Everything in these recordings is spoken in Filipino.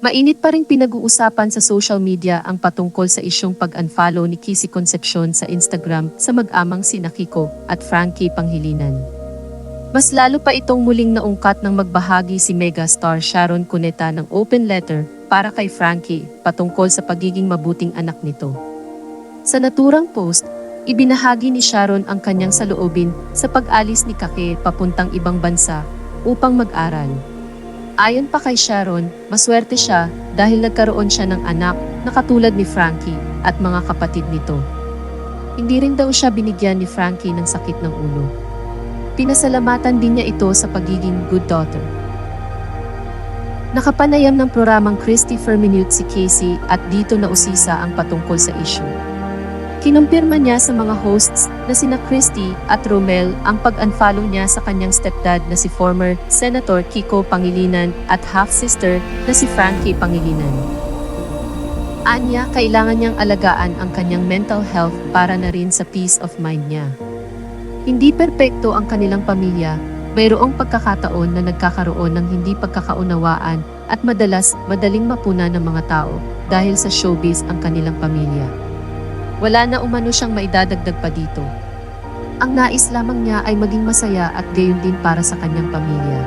Mainit pa rin pinag-uusapan sa social media ang patungkol sa isyong pag-unfollow ni Kissy Concepcion sa Instagram sa mag-amang sina Kiko at Frankie Panghilinan. Mas lalo pa itong muling naungkat ng magbahagi si megastar Sharon Cuneta ng open letter para kay Frankie patungkol sa pagiging mabuting anak nito. Sa naturang post, ibinahagi ni Sharon ang kanyang saloobin sa pag-alis ni Kake papuntang ibang bansa upang mag-aral. Ayon pa kay Sharon, maswerte siya dahil nagkaroon siya ng anak na katulad ni Frankie at mga kapatid nito. Hindi rin daw siya binigyan ni Frankie ng sakit ng ulo. Pinasalamatan din niya ito sa pagiging good daughter. Nakapanayam ng programang Christopher Minute si Casey at dito na usisa ang patungkol sa issue. Kinumpirma niya sa mga hosts na sina Christy at Romel ang pag-unfollow niya sa kanyang stepdad na si former Senator Kiko Pangilinan at half-sister na si Frankie Pangilinan. Anya, kailangan niyang alagaan ang kanyang mental health para na rin sa peace of mind niya. Hindi perpekto ang kanilang pamilya, mayroong pagkakataon na nagkakaroon ng hindi pagkakaunawaan at madalas madaling mapuna ng mga tao dahil sa showbiz ang kanilang pamilya. Wala na umano siyang maidadagdag pa dito. Ang nais lamang niya ay maging masaya at gayon din para sa kanyang pamilya.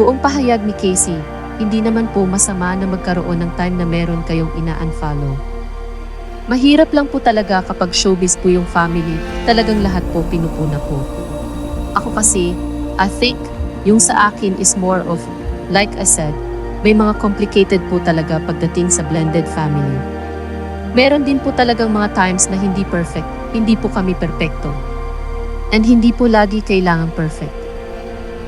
Buong pahayag ni Casey, hindi naman po masama na magkaroon ng time na meron kayong ina-unfollow. Mahirap lang po talaga kapag showbiz po yung family, talagang lahat po pinupuna po. Ako kasi, I think, yung sa akin is more of, like I said, may mga complicated po talaga pagdating sa blended family. Meron din po talagang mga times na hindi perfect, hindi po kami perpekto. And hindi po lagi kailangan perfect.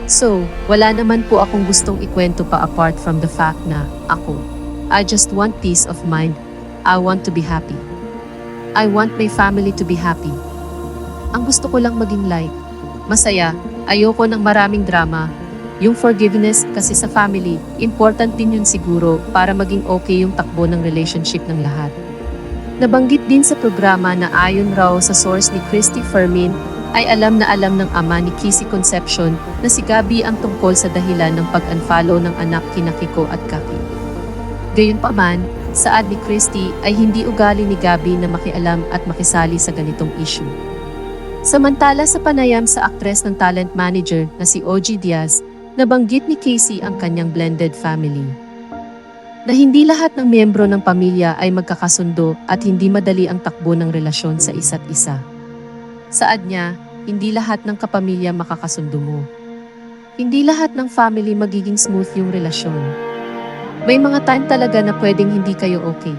So, wala naman po akong gustong ikwento pa apart from the fact na ako, I just want peace of mind. I want to be happy. I want my family to be happy. Ang gusto ko lang maging light. Masaya, ayoko ng maraming drama. Yung forgiveness kasi sa family, important din yun siguro para maging okay yung takbo ng relationship ng lahat. Nabanggit din sa programa na ayon raw sa source ni Christy Fermin, ay alam na alam ng ama ni Kissy Concepcion na si Gabi ang tungkol sa dahilan ng pag-unfollow ng anak kina Kiko at Kaki. Gayunpaman, saad ni Christy ay hindi ugali ni Gabi na makialam at makisali sa ganitong issue. Samantala sa panayam sa aktres ng talent manager na si OG Diaz, nabanggit ni Casey ang kanyang blended family na hindi lahat ng miyembro ng pamilya ay magkakasundo at hindi madali ang takbo ng relasyon sa isa't isa. Saad niya, hindi lahat ng kapamilya makakasundo mo. Hindi lahat ng family magiging smooth yung relasyon. May mga time talaga na pwedeng hindi kayo okay.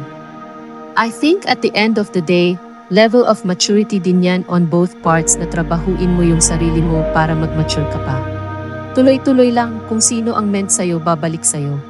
I think at the end of the day, level of maturity din yan on both parts na trabahuin mo yung sarili mo para mag-mature ka pa. Tuloy-tuloy lang kung sino ang meant sa'yo babalik sa'yo.